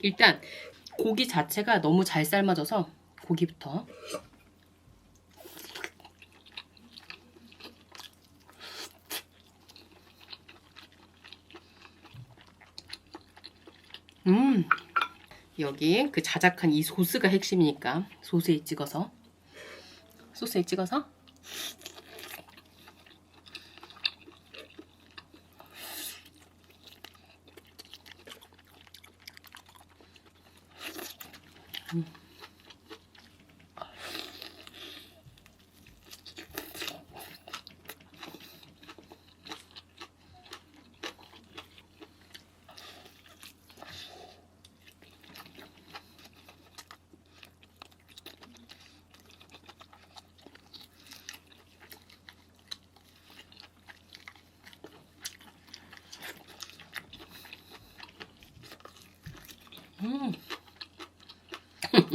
일단 고기 자체가 너무 잘 삶아져서 고기부터. 음 여기 그 자작한 이 소스가 핵심이니까 소스에 찍어서 소스에 찍어서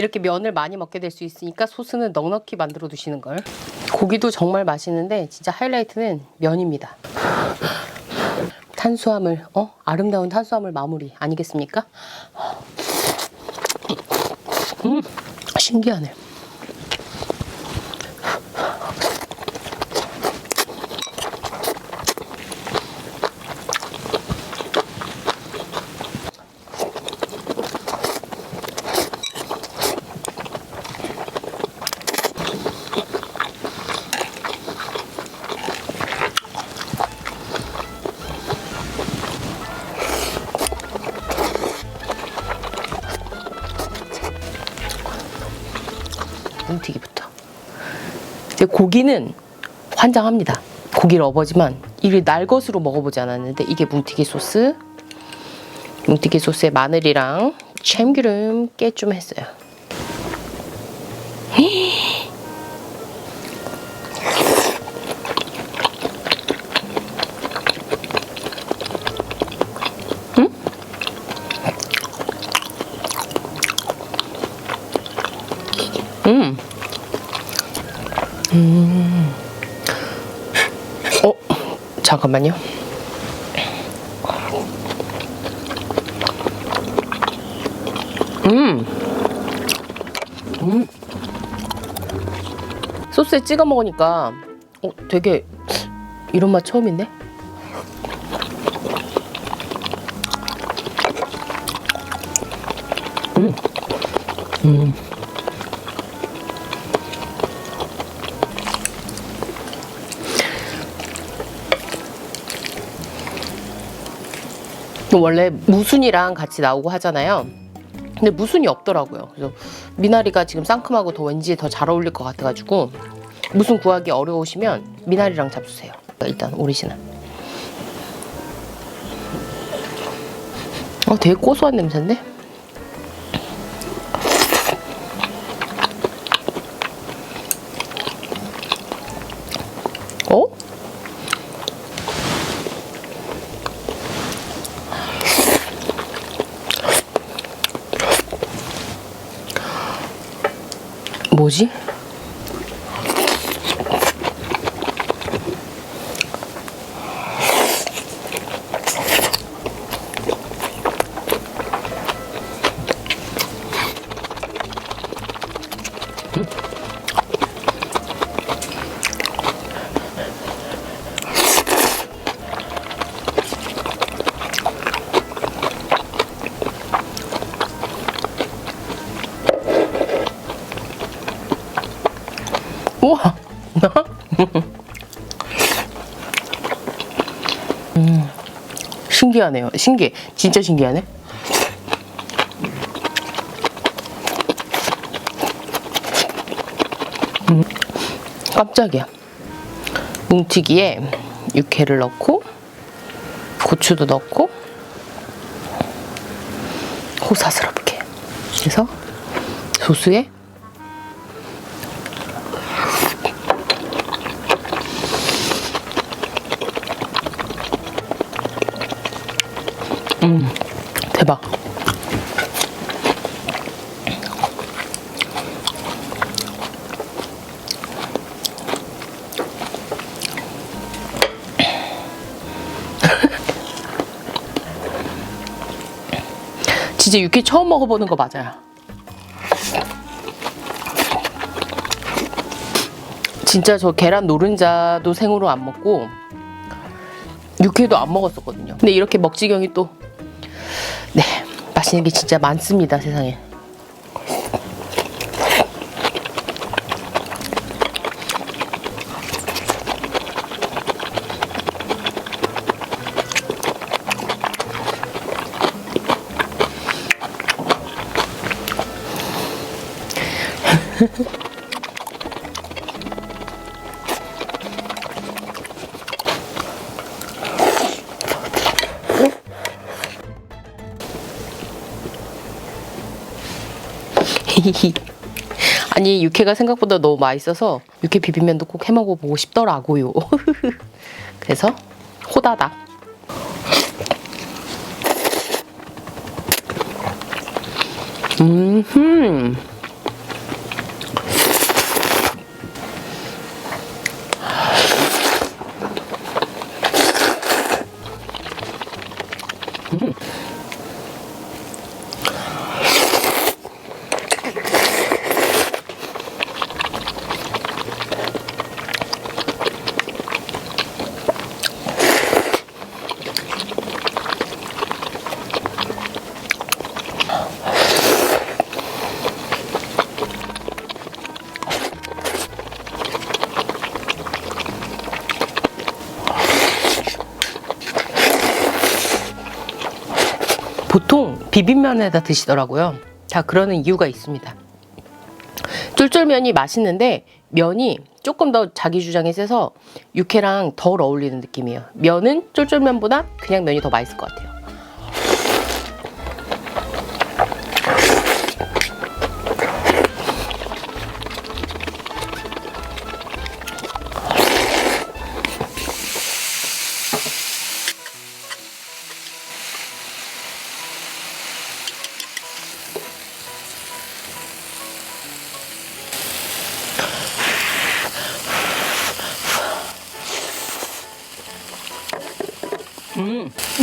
이렇게 면을 많이 먹게 될 수 있으니까 소스는 넉넉히 만들어 두시는 걸. 고기도 정말 맛있는데 진짜 하이라이트는 면입니다. 탄수화물, 어? 아름다운 탄수화물 마무리 아니겠습니까? 음, 신기하네. 고기는 환장합니다. 고기 러버지만 이게 날 것으로 먹어보지 않았는데 이게 뭉티기 소스. 뭉티기 소스에 마늘이랑 참기름 깨 좀 했어요. 잠깐만요. 음. 음. 소스에 찍어 먹으니까 어, 되게 이런 맛 처음인데? 음. 음. 원래 무순이랑 같이 나오고 하잖아요. 근데 무순이 없더라고요. 그래서 미나리가 지금 상큼하고 더 왠지 더 잘 어울릴 것 같아가지고 무순 구하기 어려우시면 미나리랑 잡수세요. 일단 오리지널. 어, 되게 고소한 냄새인데? 어? 뭐 우와! 음, 신기하네요. 신기해. 진짜 신기하네. 음, 깜짝이야. 뭉치기에 육회를 넣고 고추도 넣고 호사스럽게 그래서 소스에 대박. 진짜 육회 처음 먹어보는 거 맞아요. 진짜 저 계란 노른자도 생으로 안 먹고 육회도 안 먹었었거든요. 근데 이렇게 먹지경이 또 네, 게 진짜 많습니다, 세상에. 아니 육회가 생각보다 너무 맛있어서 육회 비빔면도 꼭 해 먹어보고 싶더라고요. 그래서 호다닥. 음. 보통 비빔면에다 드시더라고요. 다 그러는 이유가 있습니다. 쫄쫄면이 맛있는데 면이 조금 더 자기 주장이 세서 육회랑 덜 어울리는 느낌이에요. 면은 쫄쫄면보다 그냥 면이 더 맛있을 것 같아요.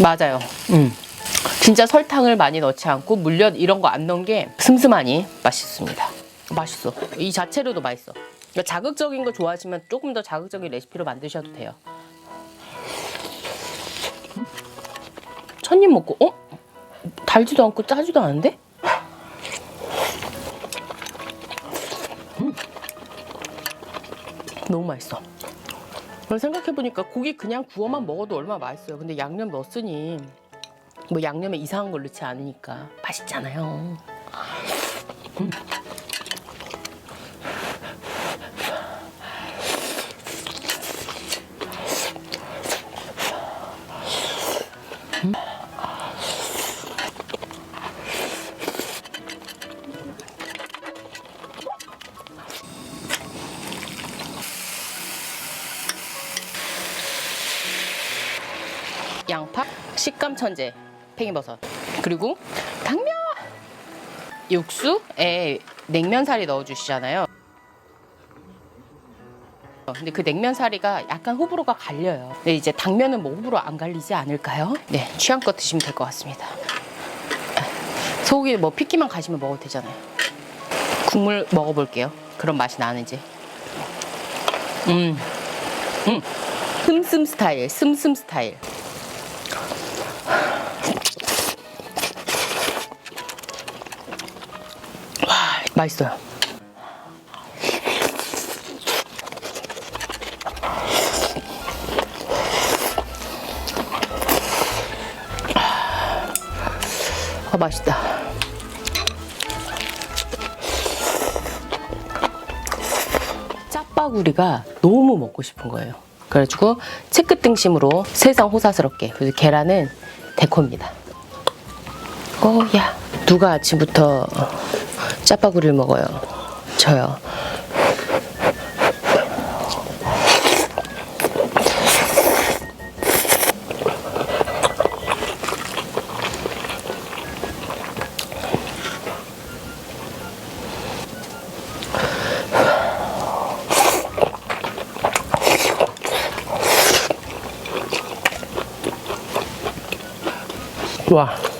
맞아요. 음. 진짜 설탕을 많이 넣지 않고 물엿 이런 거 안 넣은 게 슴슴하니 맛있습니다. 맛있어. 이 자체로도 맛있어. 그러니까 자극적인 거 좋아하시면 조금 더 자극적인 레시피로 만드셔도 돼요. 첫 입 먹고 어? 달지도 않고 짜지도 않은데? 음. 너무 맛있어. 생각해보니까 고기 그냥 구워만 먹어도 얼마나 맛있어요. 근데 양념 넣었으니 뭐 양념에 이상한 걸 넣지 않으니까 맛있잖아요. 음. 음. 천재, 팽이버섯, 그리고 당면. 육수에 냉면사리 넣어주시잖아요. 근데 그 냉면사리가 약간 호불호가 갈려요. 근데 이제 당면은 뭐 호불호 안 갈리지 않을까요? 네, 취향껏 드시면 될 것 같습니다. 소고기 뭐 피기만 가시면 먹어도 되잖아요. 국물 먹어볼게요. 그런 맛이 나는지. 음, 음, 슴슴 스타일, 슴슴 스타일. 맛있어요. 아, 맛있다. 짜파구리가 너무 먹고 싶은 거예요. 그래가지고 채끝 등심으로 세상 호사스럽게 그래서 계란은 데코입니다. 어, 야, 누가 아침부터 짜파구리를 먹어요. 저요. 와.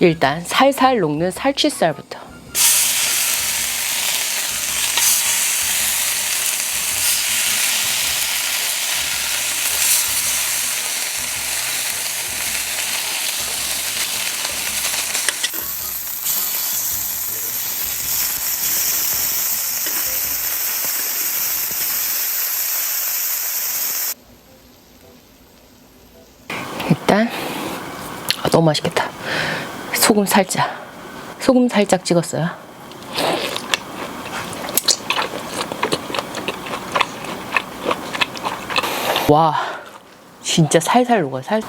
일단 살살 녹는 살치살부터. 일단 아, 너무 맛있겠다. 소금 살짝. 소금 살짝 찍었어요. 와, 진짜 살살 녹아, 살.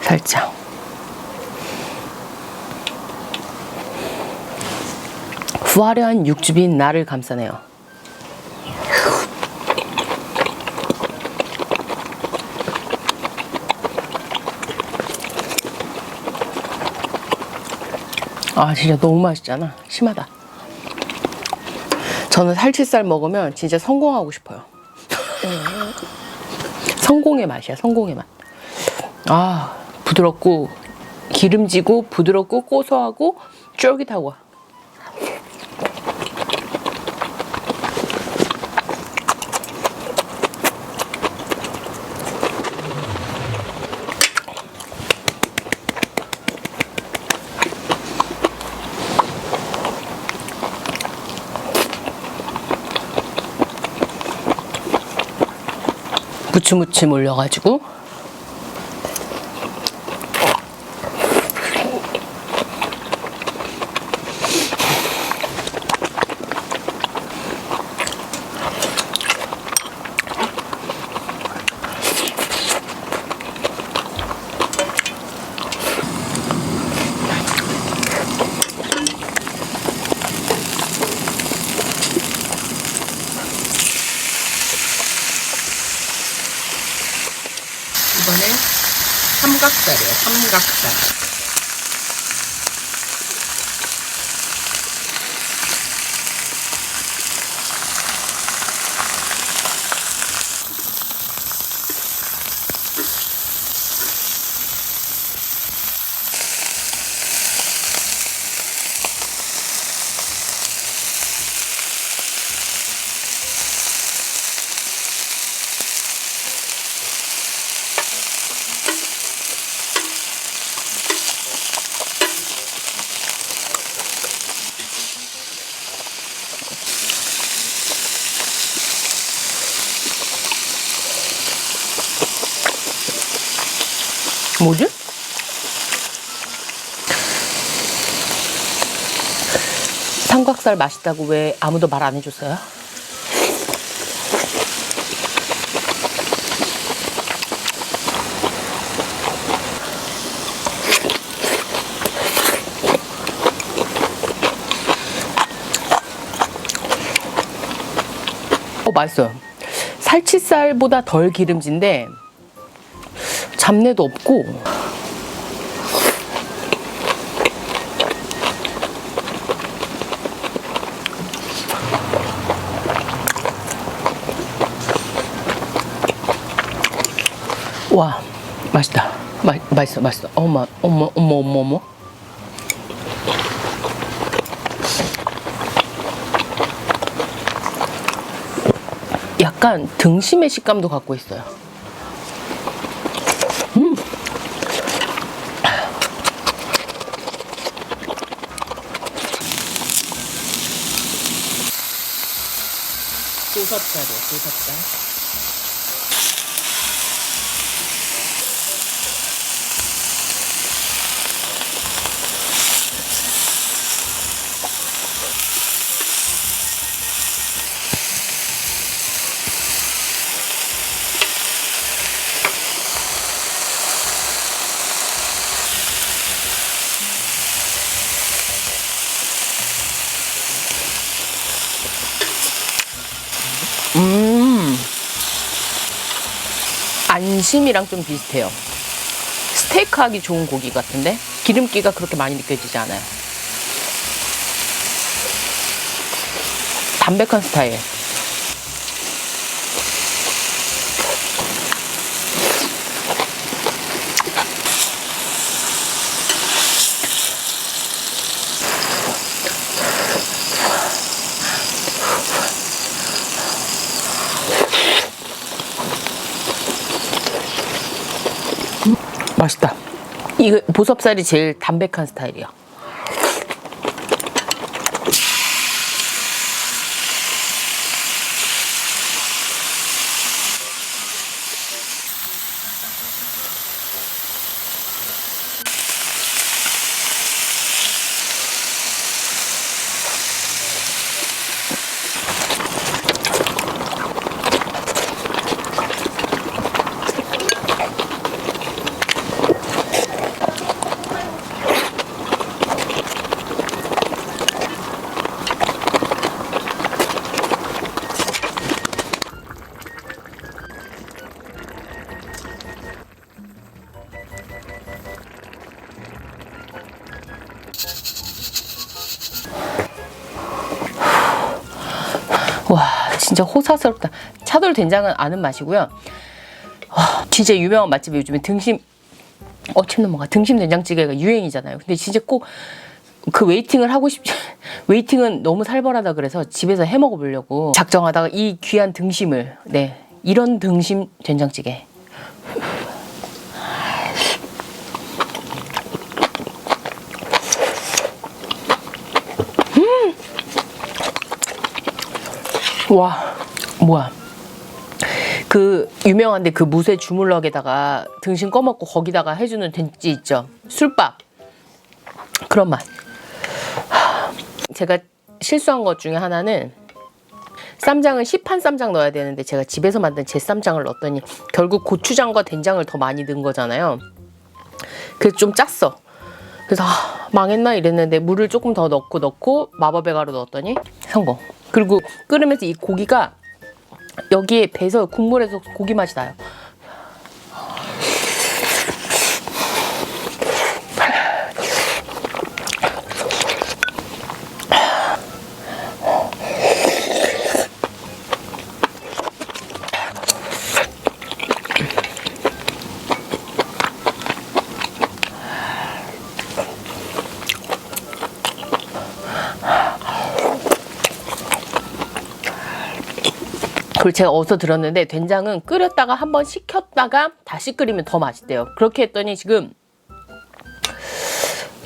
살짝. 화려한 육즙이 나를 감싸네요. 아 진짜 너무 맛있잖아. 심하다. 저는 살치살 먹으면 진짜 성공하고 싶어요. 성공의 맛이야 성공의 맛아 부드럽고 기름지고 부드럽고 고소하고 쫄깃하고 무치무치 몰려가지고 이번엔 삼각살이에요 삼각살 뭐지? 삼각살 맛있다고 왜 아무도 말 안 해줬어요? 어 맛있어요. 살치살보다 덜 기름진데 잡내도 없고 와 맛있다. 마, 맛있어 맛있어. 어머 어머 어머 어머 어머. 약간 등심의 식감도 갖고 있어요. 보섭살이요, 보 안심이랑 좀 비슷해요. 스테이크 하기 좋은 고기 같은데 기름기가 그렇게 많이 느껴지지 않아요. 담백한 스타일. 맛있다. 이거 보섭살이 제일 담백한 스타일이야. 차돌 된장은 아는 맛이고요. 와, 진짜 유명한 맛집이 요즘에 등심 어침 넘어가. 등심 된장찌개가 유행이잖아요. 근데 진짜 꼭 그 웨이팅을 하고 싶지 웨이팅은 너무 살벌하다 그래서 집에서 해 먹어 보려고 작정하다가 이 귀한 등심을 네 이런 등심 된장찌개. 와 뭐야 그 유명한데 그 무쇠 주물럭에다가 등심 꺼먹고 거기다가 해주는 된지 있죠? 술밥. 그런 맛. 하, 제가 실수한 것 중에 하나는 쌈장은 시판 쌈장 넣어야 되는데 제가 집에서 만든 제 쌈장을 넣었더니 결국 고추장과 된장을 더 많이 넣은 거잖아요. 그래서 좀 짰어. 그래서 아, 망했나 이랬는데 물을 조금 더 넣고 넣고 마법의 가루 넣었더니 성공. 그리고 끓으면서 이 고기가 여기에 배서 국물에서 고기 맛이 나요. 그걸 제가 어디서 들었는데 된장은 끓였다가 한번 식혔다가 다시 끓이면 더 맛있대요. 그렇게 했더니 지금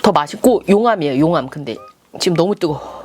더 맛있고 용암이에요. 용암. 근데 지금 너무 뜨거.